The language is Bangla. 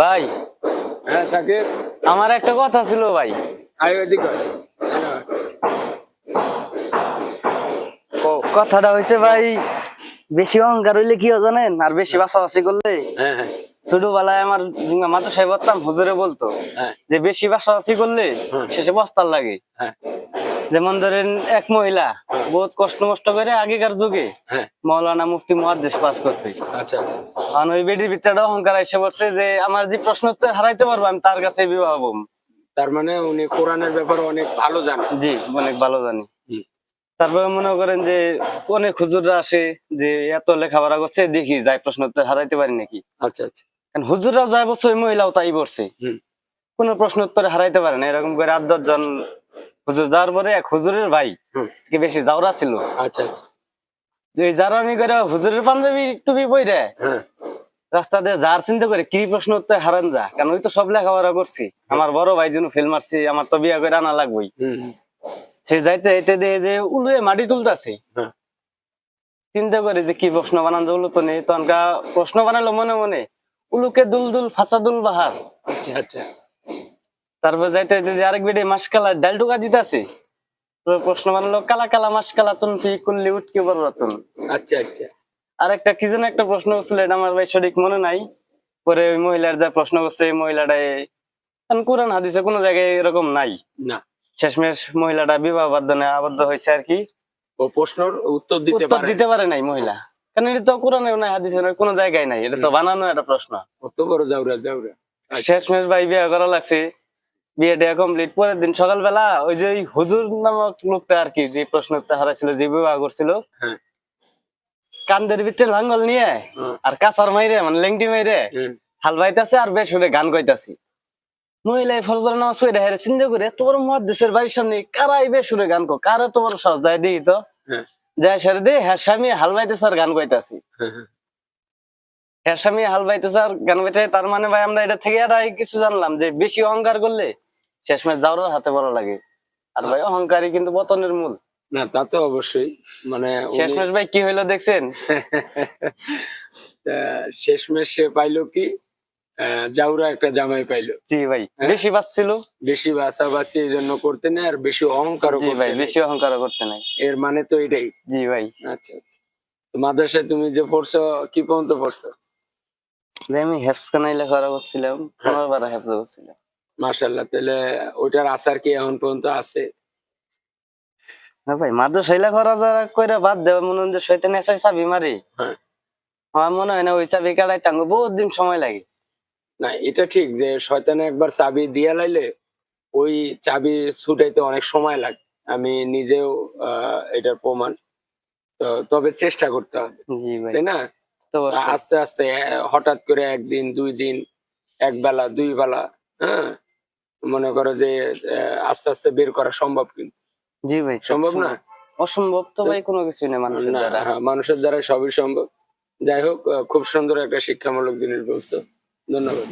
ভাই হ্যাঁ সাকিব। আমার একটা কথা ছিল ভাই। আয়। ও, কথাটা হয়েছে ভাই বেশি অহংকার হইলে কি জানেন? আর বেশি বাসাবাসি করলে? হ্যাঁ হ্যাঁ। ছোটবেলায় আমার মাথা সাহেব হুজুরে বলতো হ্যাঁ। যে বেশি বাসাবাসি করলে শেষে বস্তার লাগে। হ্যাঁ। যেমন ধরেন এক মহিলা বহুত কষ্ট মষ্ট করে আগেকার যুগে হ্যাঁ। মৌলানা মুফতি মহাদেশ পাস করছে। আচ্ছা। কারণ ওই বেডির ভিতরটা অহংকার এসে পড়ছে যে আমার যে প্রশ্ন উত্তর হারাইতে পারব আমি তার কাছে বিবাহ হব। তার মানে উনি কোরআনের ব্যাপারে অনেক ভালো জানেন। জি অনেক ভালো জানি। তারপরে মনে করেন যে অনেক হুজুররা আসে যে এত লেখাপড়া করছে দেখি যাই প্রশ্ন উত্তর হারাইতে পারি নাকি? আচ্ছা আচ্ছা। হুজুররাও যাই বলছে ওই মহিলাও তাই করছে হুম। কোন প্রশ্ন উত্তর হারাইতে পারে না এরকম করে আট দশ জন হুজুর যাওয়ার পরে এক হুজুরের ভাই বেশি ছিল। আচ্ছা আচ্ছা। যারা আমি করে হুজুরের পাঞ্জাবি টুপি হ্যাঁ। রাস্তা দিয়ে যার চিন্তা করে কি প্রশ্ন উত্তর হারান যা কারণ ওই তো সব লেখাপড়া করছি। আমার বড় ভাই জন্য ফেল মারছি আমার তো বিয়া করে আনা লাগবেই। সে যাইতে যাইতে দিয়ে যে উলুয়ে মাটি তুলতাছে। হ্যাঁ। চিন্তা করে যে কি প্রশ্ন বানান যে উলু তো নেই তখনকা প্রশ্ন বানালো মনে মনে উলুকে দুল দুল ফাঁসা দুল বাহার। আচ্ছা আচ্ছা। তারপর যাইতে যাইতে যে আরেক বেডে মাসকালা ডাল টুকা দিতেছে। প্রশ্ন বানালো কালা কালা মাসকালা তুন ফি কুল্লি উটকে বড় রতন আচ্ছা আচ্ছা। আর একটা কি যেন একটা প্রশ্ন ছিল এটা আমার ভাই সঠিক মনে নাই। পরে ওই মহিলার যা প্রশ্ন করছে এই মহিলাটাই কারণ কোরআন হাদিসে কোনো জায়গায় এরকম নাই। না। শেষমেশ মহিলাটা বিবাহ বাধ্যনে আবদ্ধ হয়েছে আর কি। ও প্রশ্নর উত্তর দিতে উত্তর পারে দিতে পারে নাই মহিলা। কারণ এটা তো কোরআনেও নাই হাদিসে নাই কোনো জায়গায় নাই। এটা তো বানানো একটা প্রশ্ন। কত বড় যাওরা যাওরা। শেষমেশ ভাই বিয়ে করা লাগছে। বিয়ে টিয়া কমপ্লিট পরের দিন সকালবেলা ওই যে হুজুর নামক লোকটা আর কি যে প্রশ্ন উত্তর হারাইছিল যে বিবাহ করছিল হ্যাঁ। কান্দের ভিতরে লাঙ্গল নিয়ে আর কাঁচার মাইরে মানে লেংটি মাইরে হাল বাইতাছে আর বেশ গান গাইতাছি। মহিলাই ফজর নামাজ পড়ে হেরে চিন্তা করে বড় মহাদেশের বাড়ির সামনে কারাই বেশ গান কো কার বড় সাহস যায় দিই তো? হ্যাঁ, যায় সেরে দে হ্যাঁ স্বামী হাল বাইতেছে আর গান গাইতাছি। স্বামী হাল বাইতেছে আর গান গাইতে তার মানে ভাই আমরা এটা থেকে এটা কিছু জানলাম যে বেশি অহংকার করলে শেষমেশ যাওয়ার হাতে বড় লাগে। আর ভাই অহংকারই কিন্তু পতনের মূল। না তা তো অবশ্যই। মানে শেষমেশ ভাই কি হইল দেখছেন? শেষমেশ সে পাইলো কি? জাউরা একটা জামাই পাইলো। জি ভাই হ্যাঁ? বেশি বাঁচছিল। বেশি বাসাবাসি এই জন্য করতে নেই আর বেশি অহংকার জি ভাই বেশি অহংকার করতে নাই। এর মানে তো এটাই। জি ভাই। আচ্ছা আচ্ছা। মাদ্রাসায় তুমি যে পড়ছো কি পর্যন্ত পড়ছো? আমি লেখাপড়া করছিলাম পনেরো বারো হেফস করছিলাম মাশাল্লাহ তাহলে ওইটার আসার কি এখন পর্যন্ত আছে? হ্যাঁ ভাই যারা কইরা বাদ দেওয়া মনে হয় এসাই চাবি মারি। হ্যাঁ। আমার মনে হয় না ওই চাবি কাটাই তাঙ্গ বহুত দিন সময় লাগে। না এটা ঠিক যে শয়তানে একবার চাবি দিয়া লাইলে ওই চাবি ছুটাইতে অনেক সময় লাগে। আমি নিজেও এটার প্রমাণ তবে চেষ্টা করতে হবে। তাই না। আস্তে আস্তে হঠাৎ করে একদিন দুই দিন এক বেলা দুই বেলা হ্যাঁ? মনে করো যে আস্তে আস্তে বের করা সম্ভব কিন্তু জি ভাই সম্ভব না? অসম্ভব। তো ভাই কোনো কিছু নেই মানুষের দ্বারা। হ্যাঁ, মানুষের দ্বারা সবই সম্ভব। যাই হোক খুব সুন্দর একটা শিক্ষামূলক জিনিস বলছো। ধন্যবাদ।